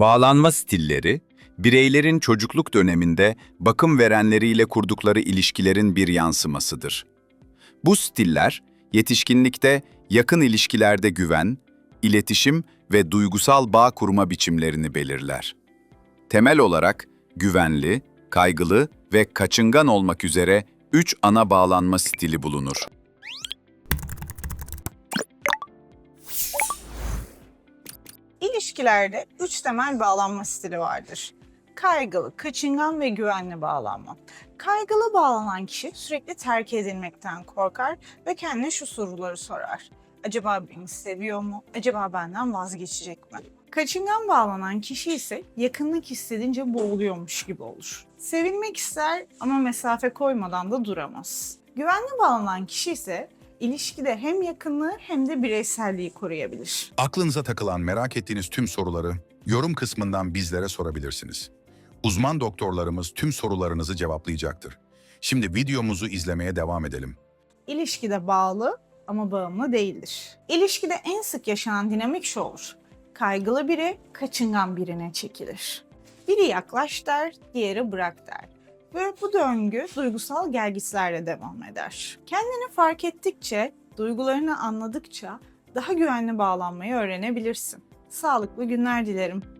Bağlanma stilleri, bireylerin çocukluk döneminde bakım verenleriyle kurdukları ilişkilerin bir yansımasıdır. Bu stiller, yetişkinlikte yakın ilişkilerde güven, iletişim ve duygusal bağ kurma biçimlerini belirler. Temel olarak güvenli, kaygılı ve kaçıngan olmak üzere üç ana bağlanma stili bulunur. İlişkilerde üç temel bağlanma stili vardır. Kaygılı, kaçıngan ve güvenli bağlanma. Kaygılı bağlanan kişi sürekli terk edilmekten korkar ve kendine şu soruları sorar. Acaba beni seviyor mu? Acaba benden vazgeçecek mi? Kaçıngan bağlanan kişi ise yakınlık hissedince boğuluyormuş gibi olur. Sevilmek ister ama mesafe koymadan da duramaz. Güvenli bağlanan kişi ise ilişkide hem yakınlığı hem de bireyselliği koruyabilir. Aklınıza takılan merak ettiğiniz tüm soruları yorum kısmından bizlere sorabilirsiniz. Uzman doktorlarımız tüm sorularınızı cevaplayacaktır. Şimdi videomuzu izlemeye devam edelim. İlişkide bağlı ama bağımlı değildir. İlişkide en sık yaşanan dinamik şu olur. Kaygılı biri kaçıngan birine çekilir. Biri yaklaş der, diğeri bırak der. Ve bu döngü duygusal gelgislerle devam eder. Kendini fark ettikçe, duygularını anladıkça daha güvenli bağlanmayı öğrenebilirsin. Sağlıklı günler dilerim.